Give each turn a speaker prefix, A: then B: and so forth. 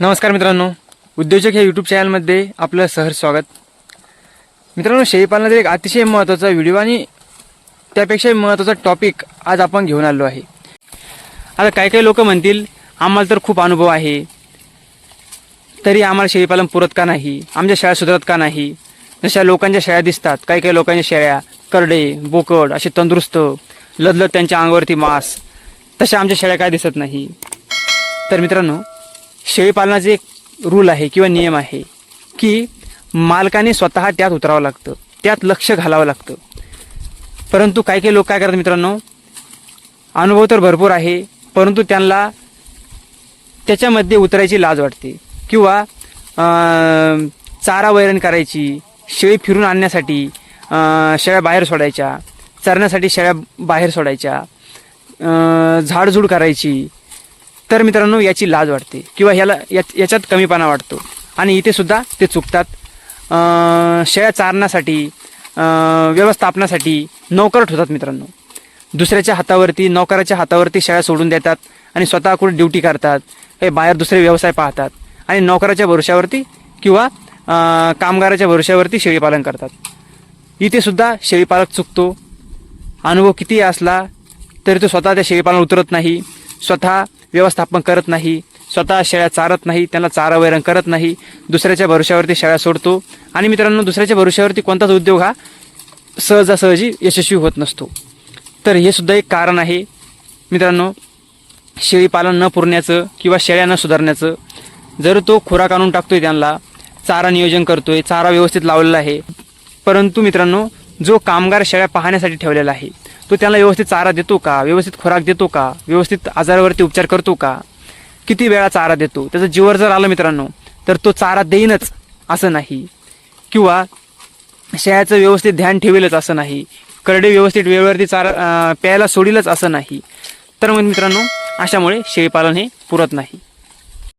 A: नमस्कार मित्रांनो. उद्योजक या यूट्यूब चॅनलमध्ये आपलं सहर्ष स्वागत. मित्रांनो शेळीपालनाचा एक अतिशय महत्त्वाचा व्हिडिओ आणि त्यापेक्षाही महत्त्वाचा टॉपिक आज आपण घेऊन आलो आहे. आता काही काही लोक म्हणतील आम्हाला तर खूप अनुभव आहे. तरी आम्हाला शेळीपालन पुरत का नाही? आमच्या शाळा सुधारत का नाही? जशा लोकांच्या शाळा दिसतात काही काही लोकांच्या शेळ्या करडे बोकड असे तंदुरुस्त लदलत त्यांच्या अंगावरती मांस तशा आमच्या शेळ्या काय दिसत नाही. तर मित्रांनो शेळीपालनाचे एक रूल आहे किंवा नियम आहे की मालकाने स्वतः त्यात उतरावं लागतं त्यात लक्ष घालावं लागतं. परंतु काही काही लोक काय करतात मित्रांनो अनुभव तर भरपूर आहे परंतु त्यांना त्याच्यामध्ये उतरायची लाज वाटते. किंवा चारा वैरण करायची शेळी फिरून आणण्यासाठी शेळ्या बाहेर सोडायच्या चरण्यासाठी शेळ्या बाहेर सोडायच्या झाडझूड करायची तर मित्रांनो याची लाज वाटते किंवा ह्याला या याच्यात कमीपणा वाटतो. आणि इथे सुद्धा ते चुकतात. शेळ्या चारण्यासाठी व्यवस्थापनासाठी नोकर ठेवतात मित्रांनो. दुसऱ्याच्या हातावरती नौकराच्या हातावरती शेळ्या सोडून देतात आणि स्वतः कुठे ड्युटी करतात हे बाहेर दुसरे व्यवसाय पाहतात आणि नोकराच्या भरोश्यावरती किंवा कामगाराच्या भरोश्यावरती शेळीपालन करतात. इथे सुद्धा शेळीपालक चुकतो. अनुभव किती असला तरी तो स्वतः त्या शेळीपालन उतरत नाही. स्वतः व्यवस्थापन करत नाही स्वतः शेळ्या चारत नाही त्यांना चारा वैरण करत नाही दुसऱ्याच्या भरोश्यावरती शेळ्या सोडतो. आणि मित्रांनो दुसऱ्याच्या भरोश्यावरती कोणताच उद्योग हा सहजासहजी यशस्वी होत नसतो. तर हे सुद्धा एक कारण आहे. मित्रांनो शेळीपालन न पुरण्याचं किंवा शेळ्या न सुधारण्याचं जर तो खुराक आणून टाकतोय त्यांना चारा नियोजन करतोय चारा व्यवस्थित लावलेला आहे. परंतु मित्रांनो जो कामगार शेळ्या पाहण्यासाठी ठेवलेला आहे तो त्यांना व्यवस्थित चारा देतो का? व्यवस्थित खुराक देतो का? व्यवस्थित आजारावरती उपचार करतो का? किती वेळा चारा देतो? त्याचं जीवर जर आलं मित्रांनो तर तो चारा देईनच असं नाही. किंवा शेळ्याचं व्यवस्थित ध्यान ठेवेलच असं नाही. करडे व्यवस्थित वेळेवरती चारा प्यायला सोडीलच असं नाही. तर मग मित्रांनो अशामुळे शेळीपालन हे पुरत नाही.